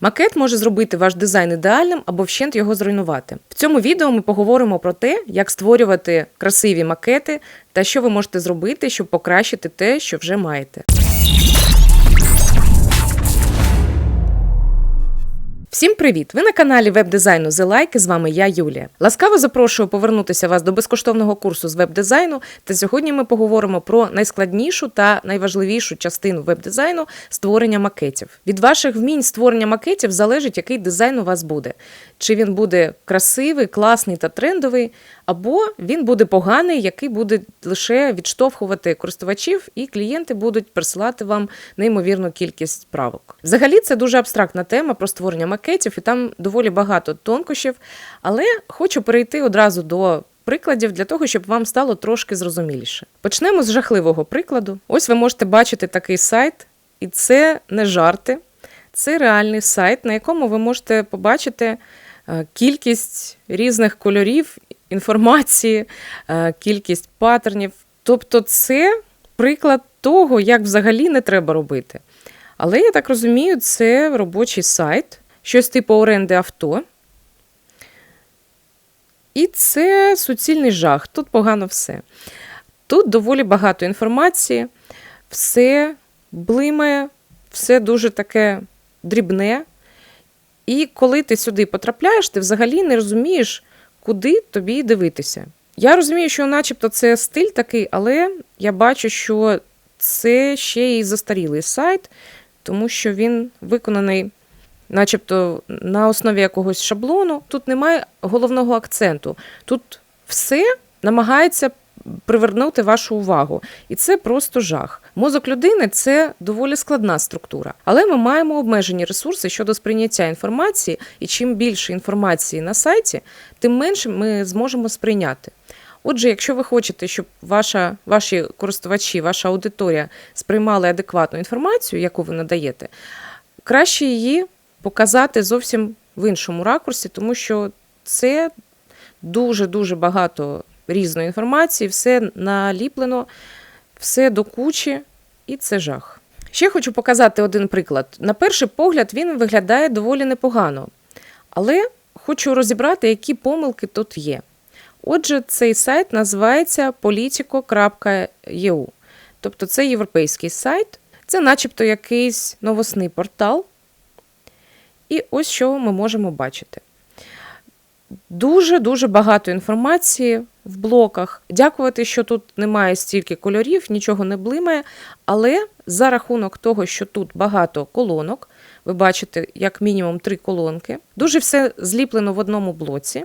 Макет може зробити ваш дизайн ідеальним або вщент його зруйнувати. В цьому відео ми поговоримо про те, як створювати красиві макети та що ви можете зробити, щоб покращити те, що вже маєте. Всім привіт! Ви на каналі веб-дизайну Like, з вами я, Юлія. Ласкаво запрошую повернутися вас до безкоштовного курсу з веб-дизайну. Та сьогодні ми поговоримо про найскладнішу та найважливішу частину веб-дизайну створення макетів. Від ваших вмінь створення макетів залежить, який дизайн у вас буде. Чи він буде красивий, класний та трендовий, або він буде поганий, який буде лише відштовхувати користувачів, і клієнти будуть присилати вам неймовірну кількість правок. Взагалі, це дуже абстрактна тема про створення макетів, і там доволі багато тонкощів. Але хочу перейти одразу до прикладів для того, щоб вам стало трошки зрозуміліше. Почнемо з жахливого прикладу. Ось ви можете бачити такий сайт, і це не жарти, це реальний сайт, на якому ви можете побачити е, кількість різних кольорів інформації, е, кількість паттернів. Тобто, це приклад того, як взагалі не треба робити. Але я так розумію, це робочий сайт, щось типу оренди авто. І це суцільний жах. Тут погано все. Тут доволі багато інформації, все блимає, все дуже таке дрібне. І коли ти сюди потрапляєш, ти взагалі не розумієш, куди тобі дивитися. Я розумію, що начебто це стиль такий, але я бачу, що це ще й застарілий сайт, тому що він виконаний, начебто, на основі якогось шаблону. Тут немає головного акценту. Тут все намагається привернути вашу увагу. І це просто жах. Мозок людини це доволі складна структура, але ми маємо обмежені ресурси щодо сприйняття інформації, і чим більше інформації на сайті, тим менше ми зможемо сприйняти. Отже, якщо ви хочете, щоб ваша, ваші користувачі, ваша аудиторія сприймали адекватну інформацію, яку ви надаєте, краще її показати зовсім в іншому ракурсі, тому що це дуже-дуже багато різної інформації, все наліплено, все до кучі, і це жах. Ще хочу показати один приклад. На перший погляд, він виглядає доволі непогано, але хочу розібрати, які помилки тут є. Отже, цей сайт називається politico.eu. Тобто це європейський сайт, це начебто якийсь новосний портал. І ось що ми можемо бачити. Дуже-дуже багато інформації в блоках. Дякувати, що тут немає стільки кольорів, нічого не блимає. Але за рахунок того, що тут багато колонок, ви бачите, як мінімум три колонки, дуже все зліплено в одному блоці.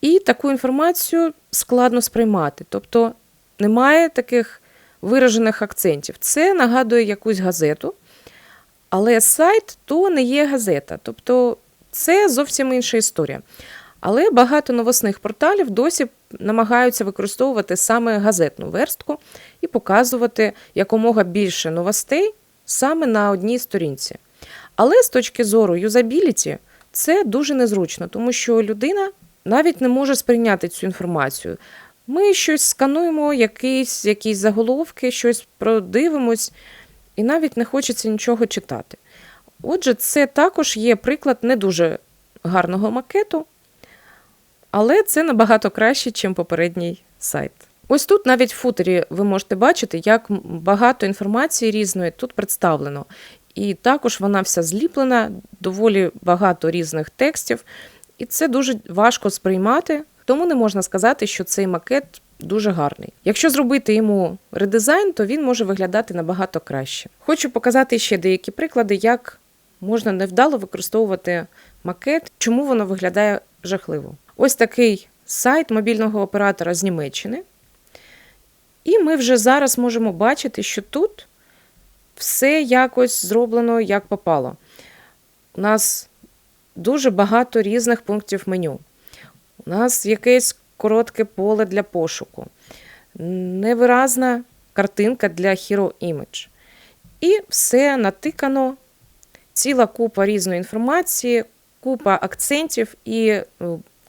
І таку інформацію складно сприймати. Тобто немає таких виражених акцентів. Це нагадує якусь газету, але сайт то не є газета. Тобто це зовсім інша історія. Але багато новосних порталів досі намагаються використовувати саме газетну верстку і показувати якомога більше новостей саме на одній сторінці. Але з точки зору юзабіліті це дуже незручно, тому що людина навіть не може сприйняти цю інформацію. Ми щось скануємо, якісь, якісь заголовки, щось продивимось, і навіть не хочеться нічого читати. Отже, це також є приклад не дуже гарного макету, але це набагато краще, ніж попередній сайт. Ось тут навіть в футері ви можете бачити, як багато інформації різної тут представлено. І також вона вся зліплена, доволі багато різних текстів. І це дуже важко сприймати, тому не можна сказати, що цей макет дуже гарний. Якщо зробити йому редизайн, то він може виглядати набагато краще. Хочу показати ще деякі приклади, як можна невдало використовувати макет, чому воно виглядає жахливо. Ось такий сайт мобільного оператора з Німеччини. І ми вже зараз можемо бачити, що тут все якось зроблено як попало. У нас дуже багато різних пунктів меню. У нас якесь коротке поле для пошуку, невиразна картинка для Hero Image. І все натикано, ціла купа різної інформації, купа акцентів, і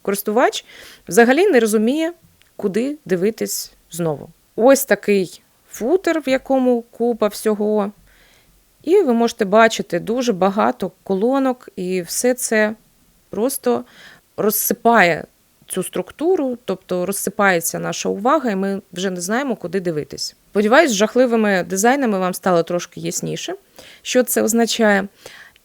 користувач взагалі не розуміє, куди дивитись знову. Ось такий футер, в якому купа всього. І ви можете бачити дуже багато колонок, і все це просто розсипає цю структуру, тобто розсипається наша увага, і ми вже не знаємо, куди дивитись. Сподіваюсь, з жахливими дизайнами вам стало трошки ясніше, що це означає.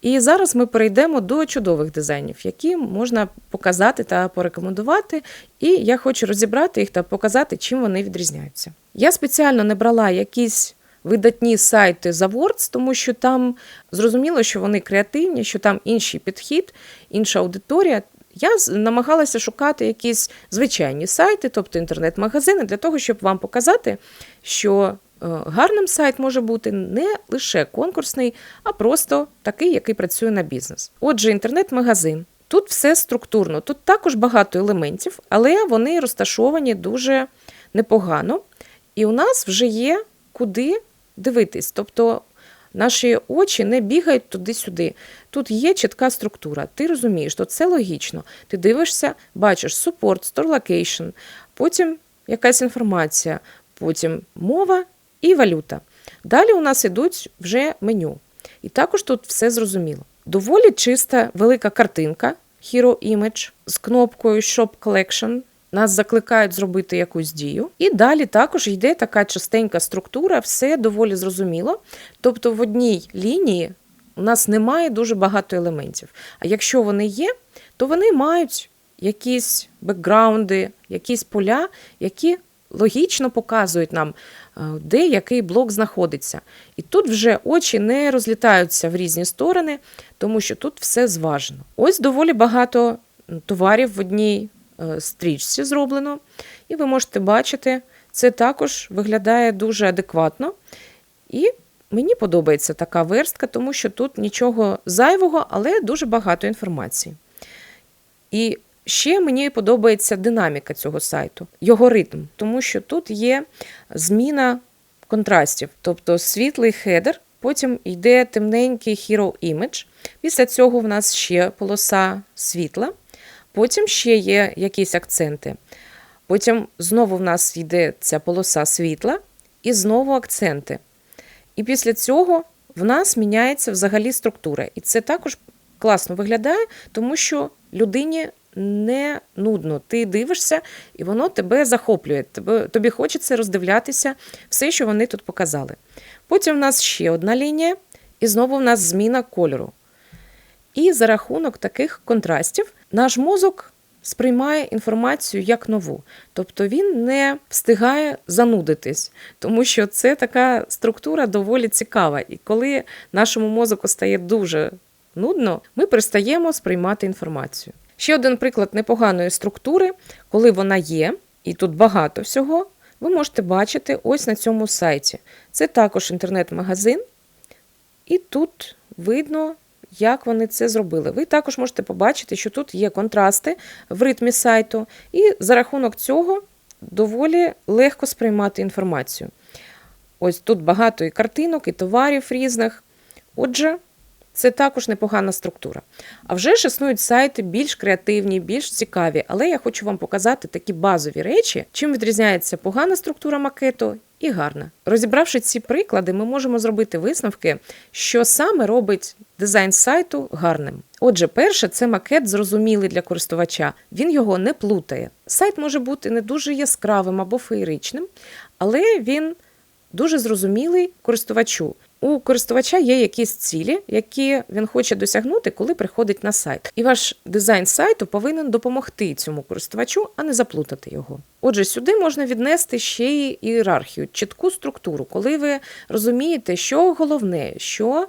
І зараз ми перейдемо до чудових дизайнів, які можна показати та порекомендувати. І я хочу розібрати їх та показати, чим вони відрізняються. Я спеціально не брала якісь видатні сайти за Words, тому що там зрозуміло, що вони креативні, що там інший підхід, інша аудиторія. Я намагалася шукати якісь звичайні сайти, тобто інтернет-магазини, для того, щоб вам показати, що гарним сайт може бути не лише конкурсний, а просто такий, який працює на бізнес. Отже, інтернет-магазин. Тут все структурно, тут також багато елементів, але вони розташовані дуже непогано. І у нас вже є куди дивитись. Тобто наші очі не бігають туди-сюди. Тут є чітка структура. Ти розумієш, що це логічно. Ти дивишся, бачиш support, store location, потім якась інформація, потім мова і валюта. Далі у нас ідуть вже меню. І також тут все зрозуміло. Доволі чиста велика картинка Hero Image з кнопкою Shop Collection. Нас закликають зробити якусь дію. І далі також йде така частенька структура, все доволі зрозуміло. Тобто в одній лінії у нас немає дуже багато елементів. А якщо вони є, то вони мають якісь бекграунди, якісь поля, які логічно показують нам, де який блок знаходиться. І тут вже очі не розлітаються в різні сторони, тому що тут все зважено. Ось доволі багато товарів в одній е, стрічці зроблено, і ви можете бачити, це також виглядає дуже адекватно. І мені подобається така верстка, тому що тут нічого зайвого, але дуже багато інформації. І ще мені подобається динаміка цього сайту, його ритм, тому що тут є зміна контрастів, тобто світлий хедер, потім йде темненький hero image. Після цього в нас ще полоса світла, потім ще є якісь акценти. Потім знову в нас йде ця полоса світла і знову акценти. І після цього в нас міняється взагалі структура. І це також класно виглядає, тому що людині не нудно. Ти дивишся, і воно тебе захоплює. Тобі хочеться роздивлятися все, що вони тут показали. Потім в нас ще одна лінія, і знову в нас зміна кольору. І за рахунок таких контрастів наш мозок сприймає інформацію як нову. Тобто він не встигає занудитись, тому що це така структура доволі цікава. І коли нашому мозоку стає дуже нудно, ми перестаємо сприймати інформацію. Ще один приклад непоганої структури, коли вона є, і тут багато всього, ви можете бачити ось на цьому сайті. Це також інтернет-магазин, і тут видно, як вони це зробили. Ви також можете побачити, що тут є контрасти в ритмі сайту, і за рахунок цього доволі легко сприймати інформацію. Ось тут багато і картинок, і товарів різних. Отже, це також непогана структура. А вже ж існують сайти більш креативні, більш цікаві, але я хочу вам показати такі базові речі, чим відрізняється погана структура макету і гарна. Розібравши ці приклади, ми можемо зробити висновки, що саме робить дизайн сайту гарним. Отже, перше, це макет зрозумілий для користувача. Він його не плутає. Сайт може бути не дуже яскравим або феєричним, але він дуже зрозумілий користувачу. У користувача є якісь цілі, які він хоче досягнути, коли приходить на сайт. І ваш дизайн сайту повинен допомогти цьому користувачу, а не заплутати його. Отже, сюди можна віднести ще й ієрархію, чітку структуру, коли ви розумієте, що головне, що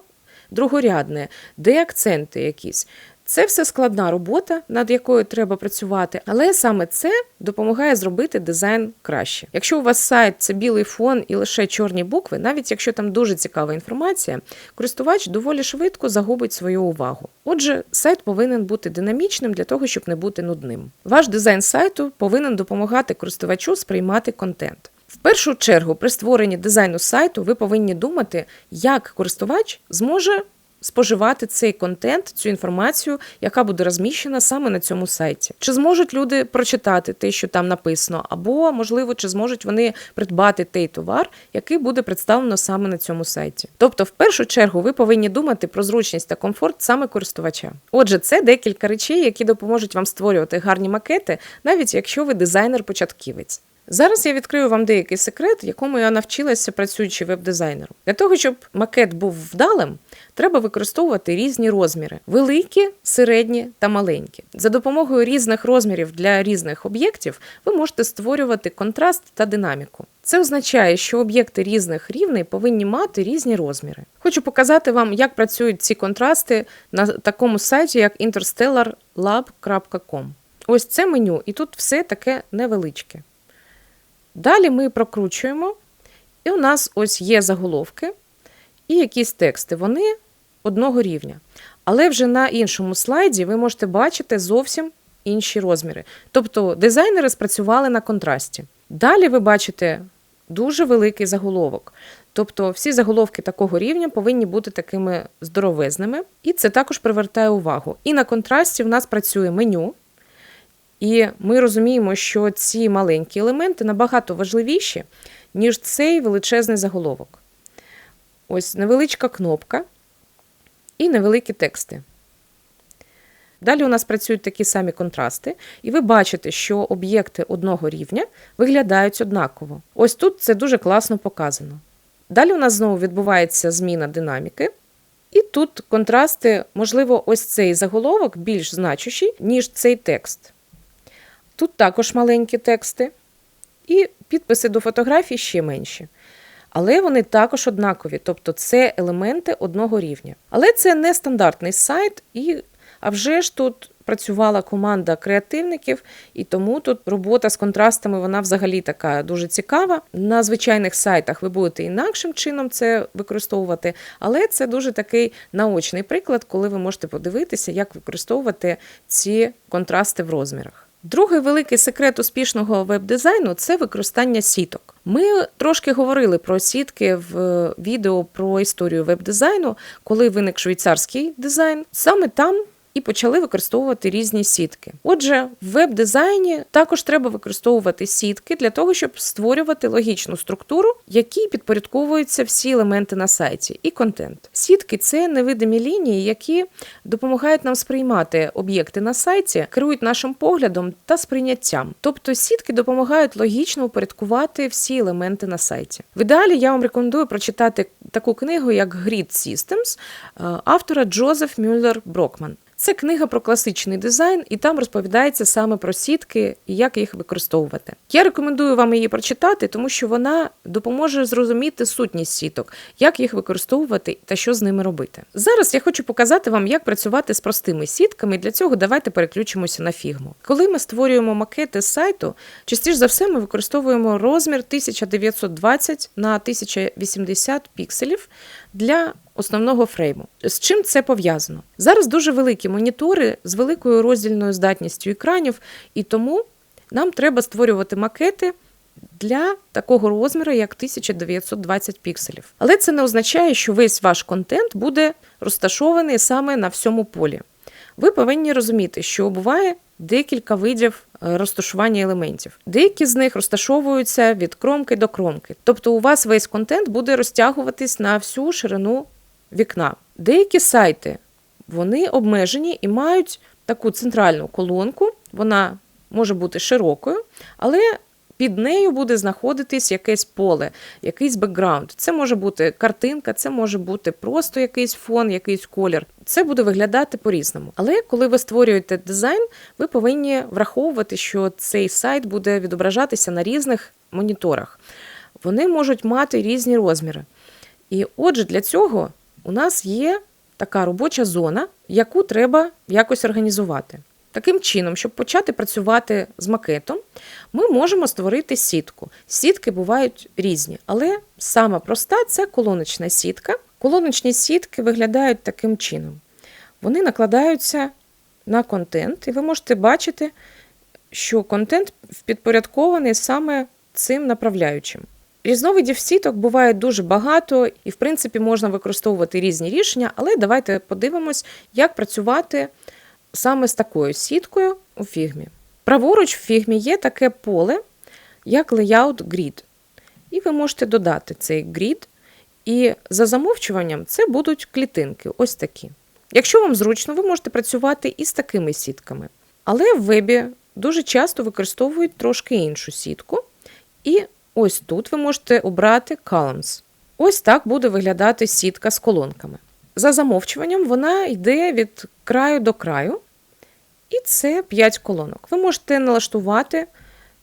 другорядне, де акценти якісь. Це все складна робота, над якою треба працювати, але саме це допомагає зробити дизайн краще. Якщо у вас сайт це білий фон і лише чорні букви, навіть якщо там дуже цікава інформація, користувач доволі швидко загубить свою увагу. Отже, сайт повинен бути динамічним для того, щоб не бути нудним. Ваш дизайн сайту повинен допомагати користувачу сприймати контент. В першу чергу, при створенні дизайну сайту ви повинні думати, як користувач зможе споживати цей контент, цю інформацію, яка буде розміщена саме на цьому сайті. Чи зможуть люди прочитати те, що там написано, або, можливо, чи зможуть вони придбати той товар, який буде представлено саме на цьому сайті. Тобто, в першу чергу, ви повинні думати про зручність та комфорт саме користувача. Отже, це декілька речей, які допоможуть вам створювати гарні макети, навіть якщо ви дизайнер-початківець. Зараз я відкрию вам деякий секрет, якому я навчилася працюючи веб-дизайнером. Для того, щоб макет був вдалим, треба використовувати різні розміри: великі, середні та маленькі. За допомогою різних розмірів для різних об'єктів ви можете створювати контраст та динаміку. Це означає, що об'єкти різних рівней повинні мати різні розміри. Хочу показати вам, як працюють ці контрасти на такому сайті, як interstellarlab.com. Ось це меню, і тут все таке невеличке. Далі ми прокручуємо, і у нас ось є заголовки і якісь тексти. Вони одного рівня. Але вже на іншому слайді ви можете бачити зовсім інші розміри. Тобто дизайнери спрацювали на контрасті. Далі ви бачите дуже великий заголовок. Тобто всі заголовки такого рівня повинні бути такими здоровезними, і це також привертає увагу. І на контрасті в нас працює меню. І ми розуміємо, що ці маленькі елементи набагато важливіші, ніж цей величезний заголовок. Ось невеличка кнопка і невеликі тексти. Далі у нас працюють такі самі контрасти, і ви бачите, що об'єкти одного рівня виглядають однаково. Ось тут це дуже класно показано. Далі у нас знову відбувається зміна динаміки. І тут контрасти, можливо, ось цей заголовок більш значущий, ніж цей текст. Тут також маленькі тексти, і підписи до фотографій ще менші. Але вони також однакові, тобто це елементи одного рівня. Але це не стандартний сайт, і а вже ж тут працювала команда креативників, і тому тут робота з контрастами вона взагалі така дуже цікава. На звичайних сайтах ви будете інакшим чином це використовувати, але це дуже такий наочний приклад, коли ви можете подивитися, як використовувати ці контрасти в розмірах. Другий великий секрет успішного веб-дизайну це використання сіток. Ми трошки говорили про сітки в відео про історію веб-дизайну, коли виник швейцарський дизайн. Саме там і почали використовувати різні сітки. Отже, в веб-дизайні також треба використовувати сітки для того, щоб створювати логічну структуру, якій підпорядковуються всі елементи на сайті і контент. Сітки це невидимі лінії, які допомагають нам сприймати об'єкти на сайті, керують нашим поглядом та сприйняттям. Тобто сітки допомагають логічно упорядкувати всі елементи на сайті. В ідеалі я вам рекомендую прочитати таку книгу, як Grid Systems автора Джозеф Мюллер Брокман. Це книга про класичний дизайн, і там розповідається саме про сітки і як їх використовувати. Я рекомендую вам її прочитати, тому що вона допоможе зрозуміти сутність сіток, як їх використовувати та що з ними робити. Зараз я хочу показати вам, як працювати з простими сітками. Для цього давайте переключимося на фігму. Коли ми створюємо макети з сайту, частіше за все ми використовуємо розмір 1920 на 1080 пікселів для основного фрейму. З чим це пов'язано? Зараз дуже великі монітори з великою роздільною здатністю екранів, і тому нам треба створювати макети. Для такого розміру, як 1920 пікселів. Але це не означає, що весь ваш контент буде розташований саме на всьому полі. Ви повинні розуміти, що буває декілька видів е, розташування елементів. Деякі з них розташовуються від кромки до кромки. Тобто у вас весь контент буде розтягуватись на всю ширину вікна. Деякі сайти вони обмежені і мають таку центральну колонку, вона може бути широкою, але під нею буде знаходитись якесь поле, якийсь бекграунд. Це може бути картинка, це може бути просто якийсь фон, якийсь колір. Це буде виглядати по-різному. Але коли ви створюєте дизайн, ви повинні враховувати, що цей сайт буде відображатися на різних моніторах. Вони можуть мати різні розміри. І отже, для цього у нас є така робоча зона, яку треба якось організувати. Таким чином, щоб почати працювати з макетом, ми можемо створити сітку. Сітки бувають різні, але сама проста це колоночна сітка. Колоночні сітки виглядають таким чином. Вони накладаються на контент, і ви можете бачити, що контент підпорядкований саме цим направляючим. Різновидів сіток буває дуже багато, і, в принципі, можна використовувати різні рішення, але давайте подивимось, як працювати саме з такою сіткою у фігмі. Праворуч в фігмі є таке поле, як Layout Grid. І ви можете додати цей грід, і за замовчуванням це будуть клітинки, ось такі. Якщо вам зручно, ви можете працювати і з такими сітками. Але в вебі дуже часто використовують трошки іншу сітку. І ось тут ви можете обрати Columns. Ось так буде виглядати сітка з колонками. За замовчуванням вона йде від краю до краю, і це 5 колонок. Ви можете налаштувати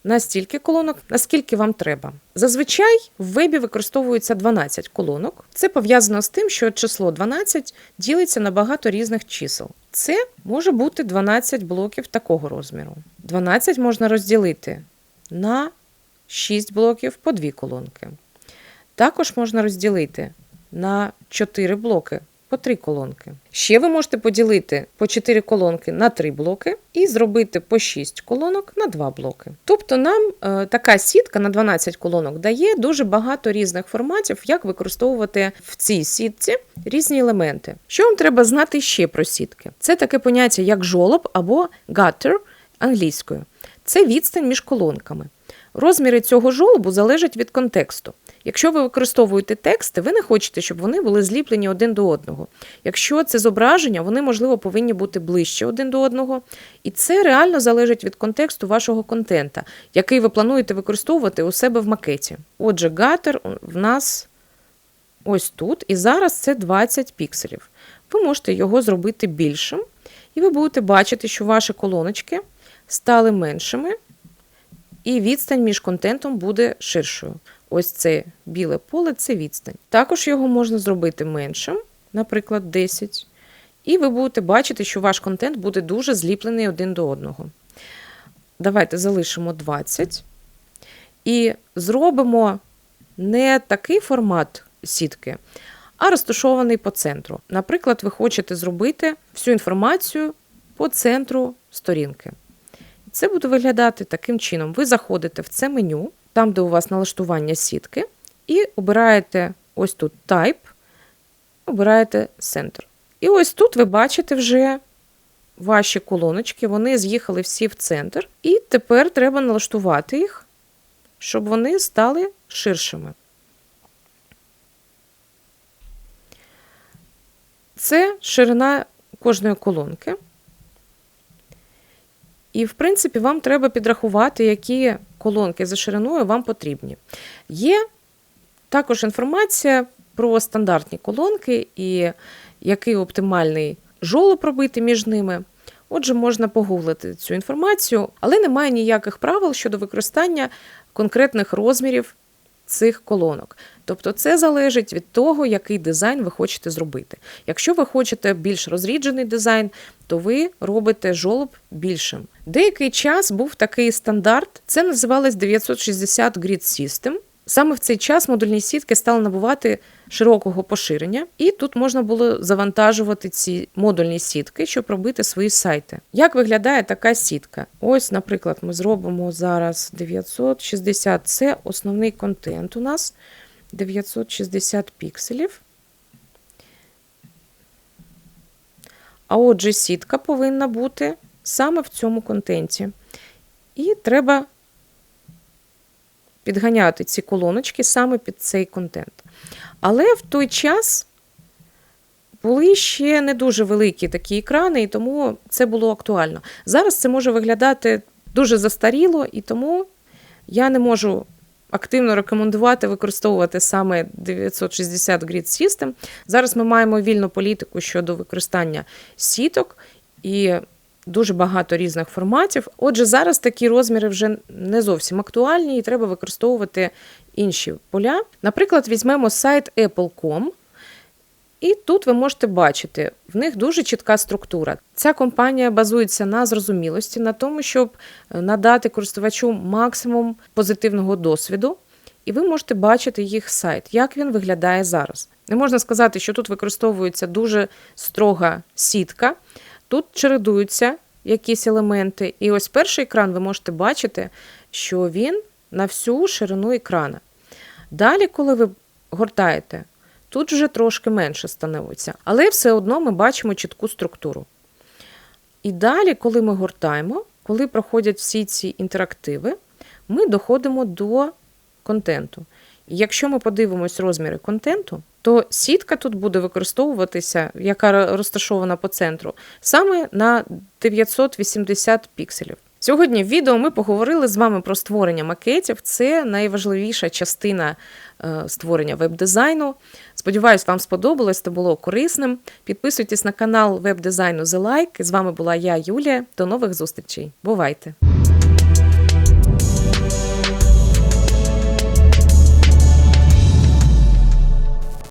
на стільки колонок, наскільки вам треба. Зазвичай в вебі використовується 12 колонок. Це пов'язано з тим, що число 12 ділиться на багато різних чисел. Це може бути 12 блоків такого розміру. 12 можна розділити на 6 блоків по 2 колонки. Також можна розділити на 4 блоки по 3 колонки. Ще ви можете поділити по 4 колонки на 3 блоки і зробити по 6 колонок на 2 блоки. Тобто нам е, така сітка на 12 колонок дає дуже багато різних форматів, як використовувати в цій сітці різні елементи. Що вам треба знати ще про сітки? Це таке поняття, як жолоб або gutter англійською. Це відстань між колонками. Розміри цього жолобу залежать від контексту. Якщо ви використовуєте тексти, ви не хочете, щоб вони були зліплені один до одного. Якщо це зображення, вони, можливо, повинні бути ближче один до одного. І це реально залежить від контексту вашого контента, який ви плануєте використовувати у себе в макеті. Отже, гатер в нас ось тут, і зараз це 20 пікселів. Ви можете його зробити більшим, і ви будете бачити, що ваші колоночки стали меншими, і відстань між контентом буде ширшою. Ось це біле поле це відстань. Також його можна зробити меншим, наприклад, 10. І ви будете бачити, що ваш контент буде дуже зліплений один до одного. Давайте залишимо 20. І зробимо не такий формат сітки, а розташований по центру. Наприклад, ви хочете зробити всю інформацію по центру сторінки. Це буде виглядати таким чином: ви заходите в це меню, там, де у вас налаштування сітки, і обираєте ось тут Type, обираєте Center. І ось тут ви бачите вже ваші колоночки, вони з'їхали всі в центр, і тепер треба налаштувати їх, щоб вони стали ширшими. Це ширина кожної колонки. І, в принципі, вам треба підрахувати, які колонки за шириною вам потрібні. Є також інформація про стандартні колонки і який оптимальний жолоб робити між ними. Отже, можна погуглити цю інформацію, але немає ніяких правил щодо використання конкретних розмірів цих колонок. Тобто це залежить від того, який дизайн ви хочете зробити. Якщо ви хочете більш розріджений дизайн, то ви робите жолоб більшим. Деякий час був такий стандарт, це називалось 960 Grid System. Саме в цей час модульні сітки стали набувати широкого поширення, і тут можна було завантажувати ці модульні сітки, щоб робити свої сайти. Як виглядає така сітка? Ось, наприклад, ми зробимо зараз 960 це основний контент у нас 960 пікселів. А отже, сітка повинна бути саме в цьому контенті. І треба підганяти ці колоночки саме під цей контент. Але в той час були ще не дуже великі такі екрани, і тому це було актуально. Зараз це може виглядати дуже застаріло, і тому я не можу активно рекомендувати використовувати саме 960 Grid System. Зараз ми маємо вільну політику щодо використання сіток і дуже багато різних форматів. Отже, зараз такі розміри вже не зовсім актуальні, і треба використовувати інші поля. Наприклад, візьмемо сайт Apple.com. І тут ви можете бачити, в них дуже чітка структура. Ця компанія базується на зрозумілості, на тому, щоб надати користувачу максимум позитивного досвіду, і ви можете бачити їх сайт, як він виглядає зараз. Не можна сказати, що тут використовується дуже строга сітка, тут чередуються якісь елементи. І ось перший екран ви можете бачити, що він на всю ширину екрана. Далі, коли ви гортаєте, тут вже трошки менше становиться, але все одно ми бачимо чітку структуру. І далі, коли ми гортаємо, коли проходять всі ці інтерактиви, ми доходимо до контенту. Якщо ми подивимось розміри контенту, то сітка тут буде використовуватися, яка розташована по центру, саме на 980 пікселів. Сьогодні в відео ми поговорили з вами про створення макетів. Це найважливіша частина е, створення веб-дизайну. Сподіваюсь, вам сподобалось та було корисним. Підписуйтесь на канал веб-дизайну The Like. З вами була я, Юлія. До нових зустрічей. Бувайте!